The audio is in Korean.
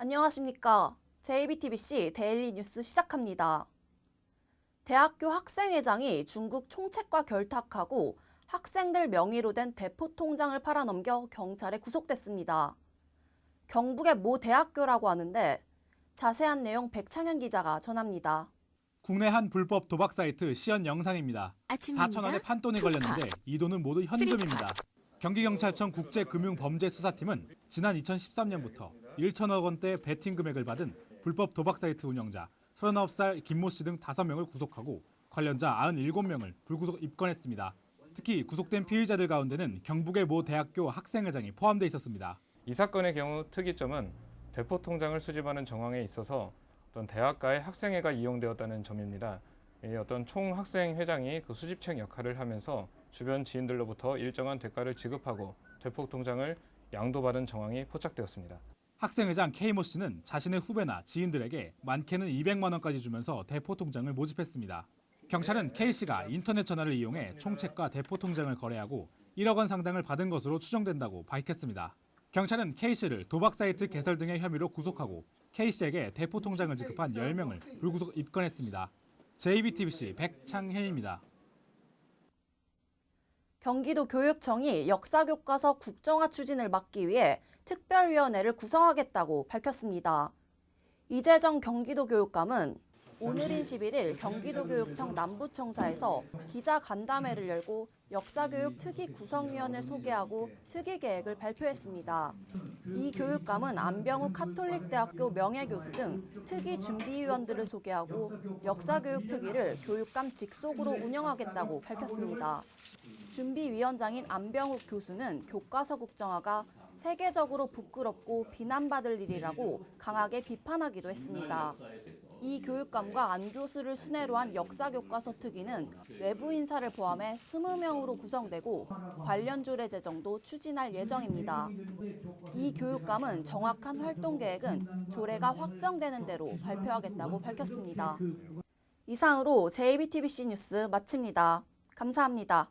안녕하십니까. JBTBC 데일리 뉴스 시작합니다. 대학교 학생회장이 중국 총책과 결탁하고 학생들 명의로 된 대포 통장을 팔아넘겨 경찰에 구속됐습니다. 경북의 모 대학교라고 하는데 자세한 내용 백창현 기자가 전합니다. 국내 한 불법 도박 사이트 시연 영상입니다. 아침입니다. 4천 원의 판돈이. 걸렸는데 이 돈은 모두 현금입니다. 경기경찰청 국제금융범죄수사팀은 지난 2013년부터 1천억 원대 베팅 금액을 받은 불법 도박 사이트 운영자 39살 김모 씨 등 5명을 구속하고 관련자 97명을 불구속 입건했습니다. 특히 구속된 피의자들 가운데는 경북의 모 대학교 학생회장이 포함돼 있었습니다. 이 사건의 경우 특이점은 대포 통장을 수집하는 정황에 있어서 어떤 대학가의 학생회가 이용되었다는 점입니다. 이 어떤 총 학생 회장이 그 수집책 역할을 하면서 주변 지인들로부터 일정한 대가를 지급하고 대포 통장을 양도받은 정황이 포착되었습니다. 학생회장 K모 씨는 자신의 후배나 지인들에게 많게는 200만 원까지 주면서 대포 통장을 모집했습니다. 경찰은 K 씨가 인터넷 전화를 이용해 총책과 대포 통장을 거래하고 1억 원 상당을 받은 것으로 추정된다고 밝혔습니다. 경찰은 K 씨를 도박 사이트 개설 등의 혐의로 구속하고 K 씨에게 대포 통장을 지급한 10명을 불구속 입건했습니다. JBTBC 백창현입니다. 경기도 교육청이 역사교과서 국정화 추진을 막기 위해 특별위원회를 구성하겠다고 밝혔습니다. 이재정 경기도 교육감은 오늘인 11일 경기도교육청 남부청사에서 기자 간담회를 열고 역사교육 특위 구성위원을 소개하고 특위 계획을 발표했습니다. 이 교육감은 안병우 카톨릭대학교 명예교수 등 특위 준비위원들을 소개하고 역사교육 특위를 교육감 직속으로 운영하겠다고 밝혔습니다. 준비위원장인 안병욱 교수는 교과서 국정화가 세계적으로 부끄럽고 비난받을 일이라고 강하게 비판하기도 했습니다. 이 교육감과 안 교수를 순회로 한 역사교과서 특위는 외부 인사를 포함해 20명으로 구성되고 관련 조례 제정도 추진할 예정입니다. 이 교육감은 정확한 활동 계획은 조례가 확정되는 대로 발표하겠다고 밝혔습니다. 이상으로 JBTBC 뉴스 마칩니다. 감사합니다.